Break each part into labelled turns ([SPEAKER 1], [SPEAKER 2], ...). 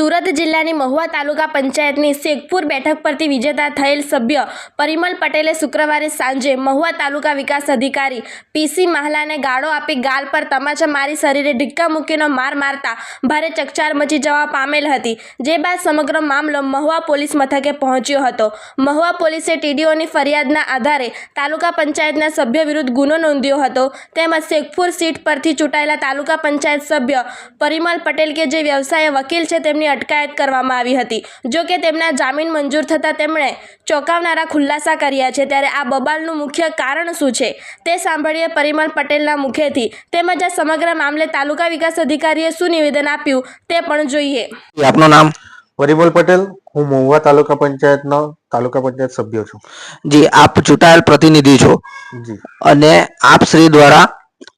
[SPEAKER 1] સુરત જિલ્લાની મહુવા તાલુકા પંચાયતની શેખપુર બેઠક પરથી વિજેતા થયેલ સભ્ય પરિમલ પટેલે શુક્રવારે સાંજે મહુવા તાલુકા વિકાસ અધિકારી પીસી માહલાને ગાળો આપી ગાલ પર તમાચા મારી શરીરે ઢીક્કા મૂકીનો માર મારતા ભારે ચકચાર મચી જવા પામેલ હતી. જે બાદ સમગ્ર મામલો મહુવા પોલીસ મથકે પહોંચ્યો હતો. મહુવા પોલીસે ટીડીઓની ફરિયાદના આધારે તાલુકા પંચાયતના સભ્ય વિરુદ્ધ ગુનો નોંધ્યો હતો. તેમજ શેખપુર સીટ પરથી ચૂંટાયેલા તાલુકા પંચાયત સભ્ય પરિમલ પટેલ કે જે વ્યવસાય વકીલ છે, તેમની અટકાયત કરવામાં આવી હતી. જો કે તેમના જામીન મંજૂર થતાં તેમણે ચોંકાવનારા ખુલાસા કર્યા છે. ત્યારે આ બબાલનું મુખ્ય કારણ શું છે? તે સાંભળીએ પરિમલ પટેલના મુખેથી તેમજ આ સમગ્ર મામલે તાલુકા વિકાસ અધિકારીએ શું નિવેદન આપ્યું તે પણ જોઈએ.
[SPEAKER 2] આપનું નામ?
[SPEAKER 3] પરિમલ પટેલ. હું મહુવા તાલુકા પંચાયતનો તાલુકા પંચાયત સભ્ય છું.
[SPEAKER 2] જી આપ ચૂંટાયેલ પ્રતિનિધિ છો.
[SPEAKER 3] જી.
[SPEAKER 2] અને આપ શ્રી દ્વારા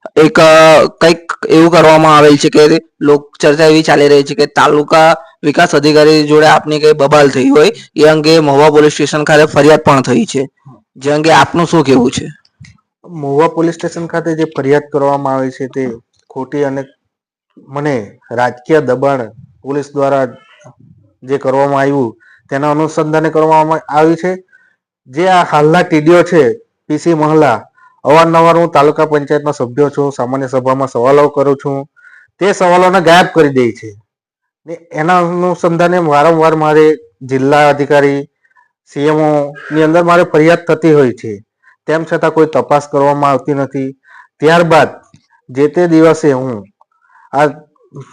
[SPEAKER 2] એક કંઈક એવું કરવામાં આવેલ છે કે લોક ચર્ચા એવી ચાલી રહી છે કે તાલુકા વિકાસ અધિકારી જોડે આપની કઈ બબાલ થઈ હોય, એ અંગે મહુવા પોલીસ સ્ટેશન ખાતે ફરિયાદ પણ થઈ છે. જે અંગે આપનું શું કેવું છે?
[SPEAKER 3] મહુવા પોલીસ સ્ટેશન ખાતે જે ફરિયાદ કરવામાં આવી છે તે ખોટી અને મને રાજકીય દબાણ પોલીસ દ્વારા જે કરવામાં આવ્યું, તેના અનુસંધાને કરવામાં આવી છે. જે આ હાલના ટીડીઓ છે પીસી મહલા અવારનવાર હું તાલુકા પંચાયતનો સભ્ય છું, સામાન્ય સભામાં સવાલો કરું છું. તે સવાલોને ગાયબ કરી દે છે. ને એના અનુસંધાને વારંવાર મારે જિલ્લા અધિકારી સીએમઓ ની અંદર મારે ફરિયાદ થતી હોય છે. તેમ છતાં કોઈ તપાસ કરવામાં આવતી નથી. ત્યારબાદ જે તે દિવસે હું આ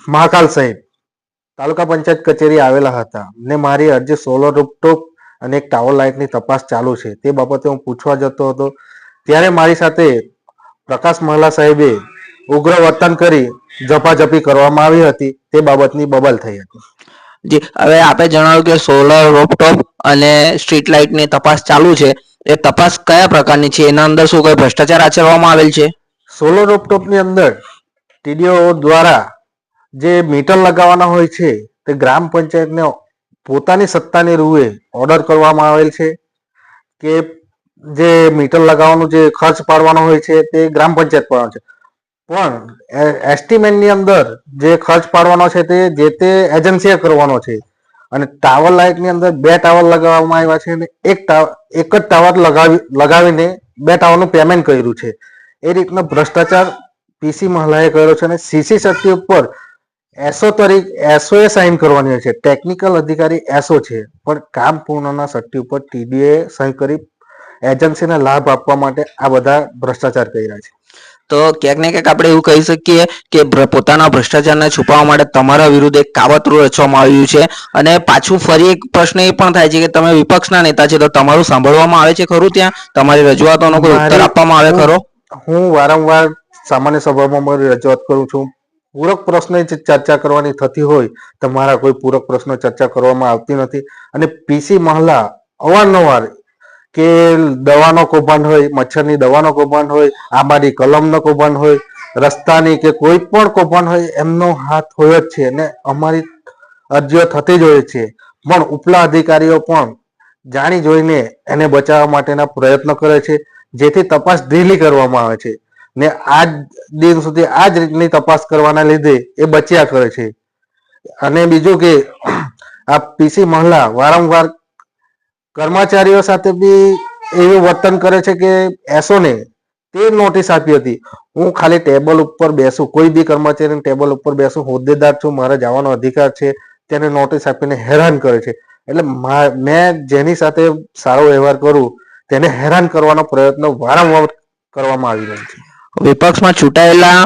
[SPEAKER 3] મહાકાલ સાહેબ તાલુકા પંચાયત કચેરી આવેલા હતા ને મારી અરજી સોલર રૂપટોપ અને એક ટાવર લાઇટની તપાસ ચાલુ છે. તે બાબતે હું પૂછવા જતો હતો ત્યારે મારી સાથે પ્રકાશ મહલા સાહેબે ઉગ્ર વર્તન કરી ઝપાઝપી કરવામાં આવી હતી. તે બાબતની બબલ થઈ હતી.
[SPEAKER 2] જી હવે આપે જણાવ્યું કે સોલર રોપટોપ અને સ્ટ્રીટ લાઇટની તપાસ ચાલુ છે. એ તપાસ કયા પ્રકારની છે? એના અંદર શું કોઈ ભ્રષ્ટાચાર આચરવામાં આવેલ છે?
[SPEAKER 3] સોલર રોપટોપની અંદર ટીડીઓ દ્વારા જે મીટર લગાવવાના હોય છે તે ગ્રામ પંચાયતને પોતાની સત્તાની રૂએ ઓર્ડર કરવામાં આવેલ છે કે જે મીટર લગાવવાનું જે ખર્ચ પાડવાનો હોય છે તે ગ્રામ પંચાયત પાડવાનો છે. પણ એસ્ટિમેટની અંદર જે ખર્ચ પાડવાનો છે તે જે તે એજન્સીએ કરવાનો છે. અને ટાવર લાઇટની અંદર બે ટાવર લગાવવામાં આવ્યા છે અને એક ટાવર એક જ ટાવર લગાવી, લગાવીને બે ટાવરનું પેમેન્ટ કર્યું છે. એ રીતનો ભ્રષ્ટાચાર પીસી મહલાએ કર્યો છે અને સીસી શક્તિ ઉપર એસો તરીકે એસો એ સાઇન કરવાની હોય છે. ટેકનિકલ અધિકારી એસો છે. પણ કામ પૂર્ણના શક્તિ ઉપર ટીડીએ સહી કરી એજન્સીને લાભ આપવા માટે આ બધા ભ્રષ્ટાચાર કર્યા છે.
[SPEAKER 2] તો ક્યાંક ને ક્યાંક આપણે એવું કહી શકીએ કે પોતાના ભ્રષ્ટાચારને છુપાવવા માટે તમારા વિરુદ્ધ એક કાવતરું રચવામાં આવ્યું છે. અને પાછું ફરી એક પ્રશ્ન એ પણ થાય છે કે તમે વિપક્ષના નેતા છે તો તમારું સાંભળવામાં આવે છે ખરું ત્યાં? તમારી રજૂઆતોનો કોઈ ઉત્તર આપવામાં આવે ખરો?
[SPEAKER 3] હું વારંવાર સામાન્ય સભામાં મારી રજૂઆત કરું છું. પૂરક પ્રશ્ન ચર્ચા કરવાની થતી હોય તો મારા કોઈ પૂરક પ્રશ્નો ચર્ચા કરવામાં આવતી નથી. અને પીસી મહલા અવારનવાર કે દવાનો કૌભાંડ હોય, મચ્છરની દવાનો કૌભાંડ હોય, આંબાની કલમનો કૌભાંડ હોય, રસ્તાની કે કોઈ પણ કૌભાંડ હોય, એમનો હાથ હોય જ છે અને અમારી અરજીઓ થતી જ હોય છે. પણ ઉપલા અધિકારીઓ પણ જાણી જોઈને એને બચાવવા માટેના પ્રયત્નો કરે છે, જેથી તપાસ ઢીલી કરવામાં આવે છે ને આ દિન સુધી આ જ રીતની તપાસ કરવાના લીધે એ બચ્યા કરે છે. અને બીજું કે, આ પીસી મહલા વારંવાર કર્મચારીઓ સાથે બી એવું વર્તન કરે છે કે એસોને તે નોટિસ આપી હતી. હું ખાલી ટેબલ ઉપર બેસું કોઈ બી કર્મચારીને ટેબલ ઉપર બેસું હોદ્દેદાર છું મારે જવાનો અધિકાર છે તેને નોટિસ આપીને હેરાન કરે છે. એટલે મા- મેં જેની સાથે સારો વ્યવહાર કરું તેને હેરાન કરવાનો પ્રયત્ન વારંવાર કરવામાં આવી રહ્યો છે.
[SPEAKER 2] વિપક્ષમાં ચૂંટાયેલા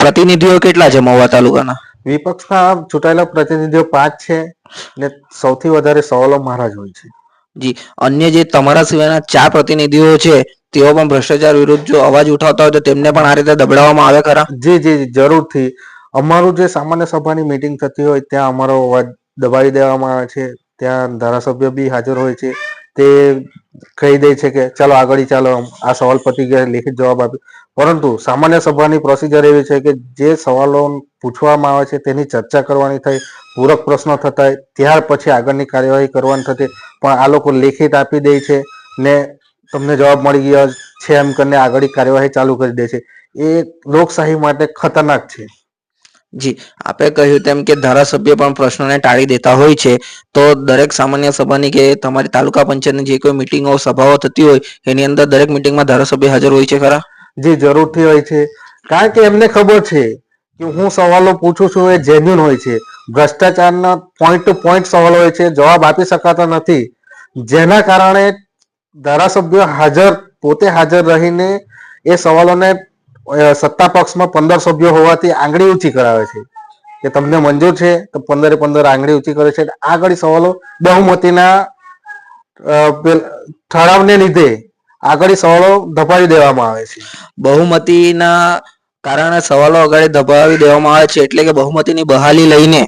[SPEAKER 2] પ્રતિનિધિઓ કેટલા છે મહુવા તાલુકાના?
[SPEAKER 3] વિપક્ષના ચૂંટાયેલા પ્રતિનિધિઓ પાંચ છે ને સૌથી વધારે સવાલો મારા જ હોય છે.
[SPEAKER 2] જી, અન્ય જે તમારા સિવાયના ચાર પ્રતિનિધિઓ છે, તેઓ પણ ભ્રષ્ટાચાર વિરુદ્ધ જો અવાજ ઉઠાવતા હોય તો તેમને પણ આ રીતે દબડાવવામાં આવે ખરા?
[SPEAKER 3] જી જી જરૂરથી. અમારું જે સામાન્ય સભાની મીટિંગ થતી હોય, ત્યાં અમારો અવાજ દબાવી દેવામાં આવે છે. ત્યાં ધારાસભ્ય બી હાજર હોય છે. તે કહી દે છે કે, ચાલો, આગળ ચાલો. આ સવાલ પતી ગયા લેખિત જવાબ આપી. પરંતુ સામાન્ય સભાની પ્રોસિજર એવી છે કે જે સવાલો પૂછવામાં આવે છે તેની ચર્ચા કરવાની થાય, પૂરક પ્રશ્નો થતા હોય, ત્યાર પછી આગળની કાર્યવાહી કરવાની થતી પણ આ લોકો લેખિત આપી દે છે ને તમને જવાબ મળી ગયો છે એમ કરીને આગળની કાર્યવાહી ચાલુ કરી દે છે. એ લોકશાહી માટે ખતરનાક છે.
[SPEAKER 2] જી, આપે કહ્યું તેમ કે ધારાસભ્ય પણ પ્રશ્નોને ટાળી દેતા હોય છે. તો દરેક સામાન્ય સભાની કે તમારી તાલુકા પંચાયતની જે કોઈ મિટિંગો સભાઓ થતી હોય, એની અંદર દરેક મિટિંગમાં ધારાસભ્ય હાજર હોય છે ખરા?
[SPEAKER 3] જે, જરૂરથી હોય છે. કારણ કે એમને ખબર છે કે હું સવાલો પૂછું છું એ જેન્યુન હોય છે. ભ્રષ્ટાચારના પોઈન્ટ ટુ પોઈન્ટ સવાલો હોય છે, જવાબ આપી શકાતા નથી. જેના કારણે ધારાસભ્ય હાજર, પોતે હાજર રહીને એ સવાલોને સત્તા પક્ષમાં પંદર સભ્યો હોવાથી આંગળી ઊંચી કરાવે છે. કે તમને મંજૂર છે તો પંદરે પંદર આંગળી ઊંચી કરે છે. આગળ સવાલો, બહુમતીના ઠરાવને લીધે આગળ સવાલો ધપાવી દેવામાં આવે છે.
[SPEAKER 2] બહુમતીના કારણે સવાલો આગળ દબાવી દેવામાં આવે છે એટલે કે બહુમતીની બહાલી લઈને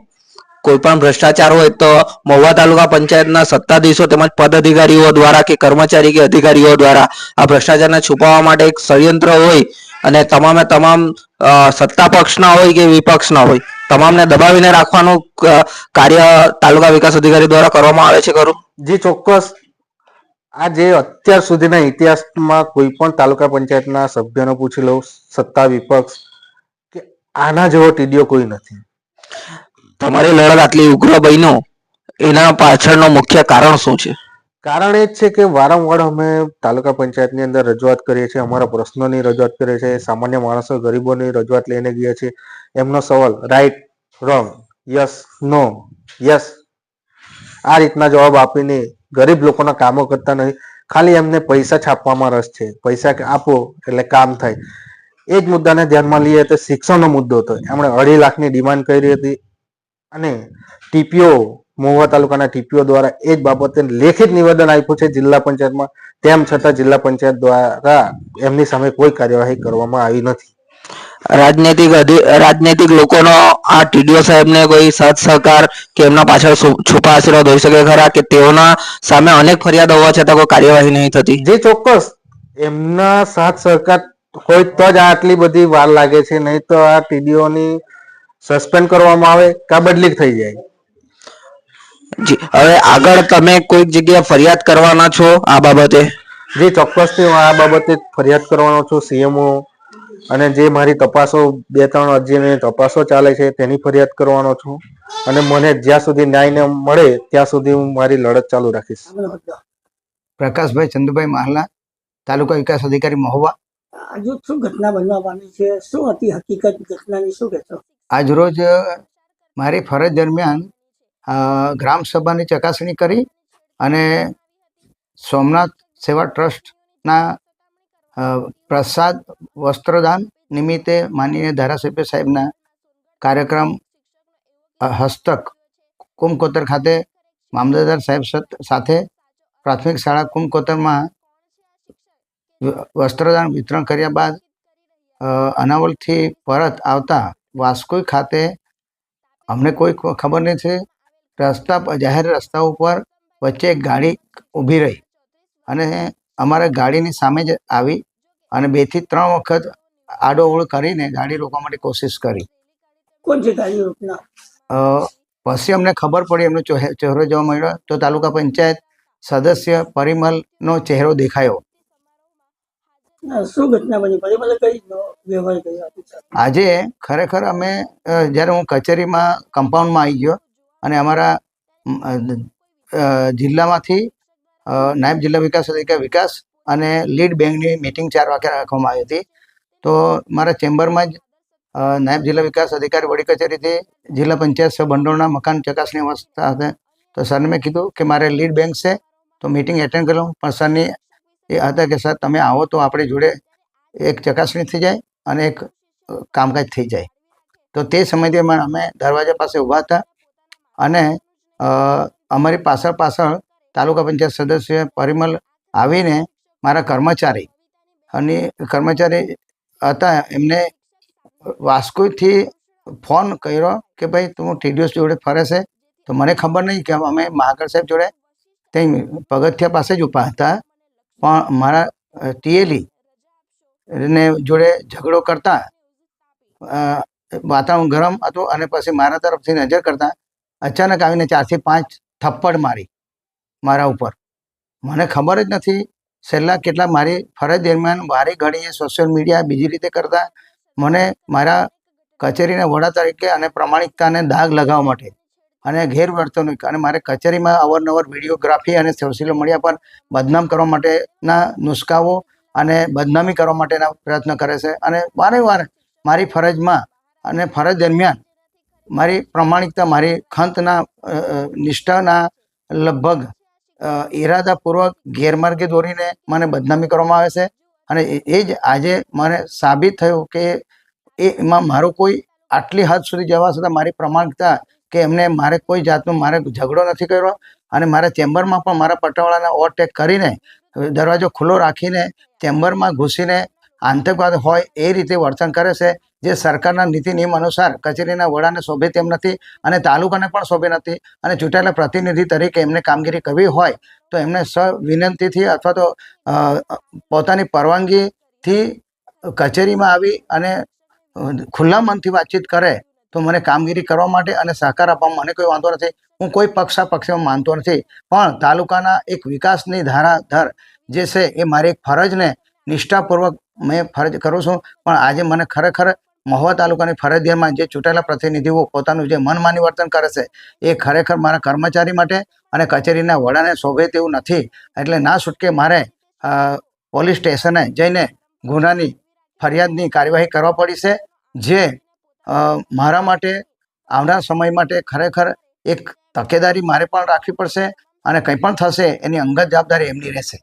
[SPEAKER 2] કોઈ પણ ભ્રષ્ટાચાર હોય તો મહુવા તાલુકા પંચાયતના સત્તાધીશો તેમજ પદાધિકારીઓ દ્વારા કે કર્મચારી કે અધિકારીઓ દ્વારા આ ભ્રષ્ટાચારને છુપાવવા માટે એક ષડયંત્ર હોય અને તમામે તમામ સત્તા પક્ષના હોય કે વિપક્ષના હોય તમામને દબાવીને રાખવાનું કાર્ય તાલુકા વિકાસ અધિકારી દ્વારા કરવામાં આવે છે ખરું?
[SPEAKER 3] જે ચોક્કસ. આ જે અત્યાર સુધીના ઇતિહાસમાં કોઈ પણ તાલુકા પંચાયતના સભ્યને પૂછી લઉં સત્તા વિપક્ષ કે આના જેવો ટીડીઓ કોઈ નથી.
[SPEAKER 2] તમારી લડત આટલી ઉગ્ર બન્યો એના પાછળનો મુખ્ય કારણ શું છે?
[SPEAKER 3] કારણ એ જ છે કે વારંવાર અમે તાલુકા પંચાયતની અંદર રજૂઆત કરીએ છીએ, અમારા પ્રશ્નોની રજૂઆત કરીએ છીએ, સામાન્ય માણસો, ગરીબોની રજૂઆત લઈને ગયા છીએ. એમનો સવાલ right wrong yes no yes આ રીતના જવાબ આપીને ગરીબ લોકોના કામો કરતા નથી ખાલી એમને પૈસા છાપવામાં રસ છે. પૈસા આપો એટલે કામ થાય. એ જ મુદ્દાને ધ્યાનમાં લઈએ તો શિક્ષણનો મુદ્દો હતો. એમણે અઢી લાખની ડિમાન્ડ કરી હતી અને ટીપીઓ મહુવા તાલુકાના ટીપીઓ દ્વારા એ જ બાબતે લેખિત નિવેદન આપ્યું છે જિલ્લા પંચાયતમાં. તેમ છતાં જિલ્લા પંચાયત દ્વારા એમની સામે કોઈ કાર્યવાહી કરવામાં આવી નથી.
[SPEAKER 2] રાજનૈતિક રાજનૈતિક લોકોનો આ ટીડીઓ સાહેબને કોઈ સત સહકાર કે એમના પાછળ છુપા આશીર્વાદ હોઈ શકે ખરા કે તેઓના સામે અનેક ફરિયાદ હોવા છતાં કોઈ કાર્યવાહી નહીં થતી?
[SPEAKER 3] જે ચોક્કસ એમના સાથ સહકાર હોય તો જ આટલી બધી વાર લાગે છે નહીં તો આ ટીડીઓની સસ્પેન્ડ કરવામાં આવે કા બદલી થઈ જાય.
[SPEAKER 2] હવે આગળ તમે કોઈક જગ્યાએ ફરિયાદ કરવાના છો આ બાબતે?
[SPEAKER 3] જે ચોક્કસથી હું આ બાબતે ફરિયાદ કરવાનો છું સીએમઓ અને જે મારી તપાસો બે ત્રણ અરજીની તપાસો ચાલે છે તેની ફરિયાદ કરવાનો છું. અને મને જ્યાં સુધી ન્યાય મળે ત્યાં સુધી હું મારી લડત ચાલુ રાખીશ.
[SPEAKER 4] પ્રકાશભાઈ ચંદુભાઈ માહલા તાલુકા વિકાસ અધિકારી મહુવા.
[SPEAKER 5] આજ શું ઘટના બનવાની છે? શું હતી હકીકત ઘટનાની? શું કહેશો?
[SPEAKER 4] આજ રોજ મારી ફરજ દરમિયાન ગ્રામ સભાની ચકાસણી કરી અને સોમનાથ સેવા ટ્રસ્ટના પ્રસાદ વસ્ત્રદાન નિમિત્તે માનનીય ધારાસભ્ય સાહેબના કાર્યક્રમ હસ્તક કુમકોતર ખાતે મામલતદાર સાહેબ સાથે પ્રાથમિક શાળા કુમકોતરમાં વસ્ત્રદાન વિતરણ કર્યા બાદ અનાવલથી પરત આવતા વાસ્કોઈ ખાતે અમને કોઈ ખબર નથી રસ્તા પર જાહેર રસ્તા ઉપર વચ્ચે એક ગાડી ઊભી રહી અને અમારે ગાડીની સામે જ આવી અને બેથી ત્રણ વખત આડોઅવળ કરીને ગાડી રોકવા માટે કોશિશ કરી.
[SPEAKER 5] કોણ છે ગાડી રોકનાર?
[SPEAKER 4] પછી અમને ખબર પડી એમનો ચહેરો જોવા મળ્યો. તો તાલુકા પંચાયત સદસ્ય પરિમલનો ચહેરો દેખાયો.
[SPEAKER 5] શું ઘટના બની? પછી કઈ વ્યવહાર કર્યો?
[SPEAKER 4] આજે ખરેખર અમે જ્યારે હું કચેરીમાં કમ્પાઉન્ડમાં આવી ગયો અને અમારા જિલ્લામાંથી નાયબ જિલ્લા વિકાસ અધિકારી વિકાસ અને લીડ બેંકની મિટિંગ ચાર વાગે રાખવામાં આવી હતી. તો મારા ચેમ્બરમાં જ નાયબ જિલ્લા વિકાસ અધિકારી વડી કચેરીથી જિલ્લા પંચાયત સહ ભંડોળના મકાન ચકાસણી અવસ્થા હતા. તો સરને મેં કીધું કે મારે લીડ બેંક છે, તો મિટિંગ એટેન્ડ કરી લઉં. પણ સરની એ હતા કે સર તમે આવો તો આપણી જોડે એક ચકાસણી થઈ જાય અને એક કામકાજ થઈ જાય. તો તે સમયથી અમે અમે દરવાજા પાસે ઊભા હતા. અને અમારી પાછળ પાછળ તાલુકા પંચાયત સદસ્ય પરિમલ આવીને મારા કર્મચારી અને કર્મચારી હતા. એમને વાસ્કોથી ફોન કર્યો કે ભાઈ તું ટીડીઓસ જોડે ફરે છે? તો મને ખબર નહીં કે અમે મહાકર સાહેબ જોડે ત્યાં પગથિયા પાસે જ ઊભા હતા. પણ મારા ટીએલી ને જોડે ઝઘડો કરતા વાતાવરણ ગરમ હતું અને પછી મારા તરફથી નજર કરતા અચાનક આવીને ચારથી પાંચ થપ્પડ મારી મારા ઉપર. મને ખબર જ નથી છેલ્લા કેટલા મારી ફરજ દરમિયાન વારે ઘડીએ સોશિયલ મીડિયા બીજી રીતે કરતા મને મારા કચેરીના વડા તરીકે અને પ્રમાણિકતાને દાગ લગાવવા માટે અને ગેરવર્તણૂક અને મારે કચેરીમાં અવારનવાર વિડીયોગ્રાફી અને સોશિયલ મીડિયા પર બદનામ કરવા માટેના નુસ્ખાઓ અને બદનામી કરવા માટેના પ્રયત્ન કરે છે. અને વારે વારે મારી ફરજમાં અને ફરજ દરમિયાન મારી પ્રમાણિકતા, મારી ખંતના નિષ્ઠાના લગભગ ઈરાદાપૂર્વક ગેરમાર્ગે દોરીને મને બદનામી કરવામાં આવે છે. અને એ- જ આજે મને સાબિત થયું કે એમાં મારો કોઈ આટલી હદ સુધી જવા છતાં મારી પ્રમાણિકતા કે એમને મારે કોઈ જાતનો, મારે ઝઘડો નથી કર્યો. અને મારા ચેમ્બરમાં પણ મારા પટાવાળાને ઓવરટેક કરીને, દરવાજો ખુલ્લો રાખીને, ચેમ્બરમાં ઘૂસીને આતંકવાદ હોય એ રીતે વર્તન કરે છે. જે સરકારના નીતિ નિયમ અનુસાર કચેરીના વડાને શોભે તેમ નથી અને તાલુકાને પણ શોભે નથી અને ચૂંટાયેલા પ્રતિનિધિ તરીકે એમને કામગીરી કરવી હોય તો એમને સ વિનંતીથી અથવા તો પોતાની પરવાનગીથી કચેરીમાં આવી અને ખુલ્લા મનથી વાતચીત કરે તો મને કામગીરી કરવા માટે અને સહકાર આપવામાં મને કોઈ વાંધો નથી. હું કોઈ પક્ષા પક્ષમાં માનતો નથી. પણ તાલુકાના એક વિકાસની ધારાધર જે છે એ મારી એક ફરજને નિષ્ઠાપૂર્વક મેં ફરજ કરું છું. પણ આજે મને ખરેખર મહુવા તાલુકાની ફરજિયામાં જે ચૂંટાયેલા પ્રતિનિધિઓ પોતાનું જે મનમાની વર્તન કરે છે, એ ખરેખર મારા કર્મચારી માટે અને કચેરીના વડાને શોભે તેવું નથી. એટલે ના છૂટકે મારે પોલીસ સ્ટેશને જઈને ગુનાની ફરિયાદની કાર્યવાહી કરવા પડી છે, જે મારા માટે, આવનાર સમય માટે ખરેખર એક તકેદારી મારે પણ રાખવી પડશે અને કંઈ પણ થશે એની અંગત જવાબદારી એમની રહેશે.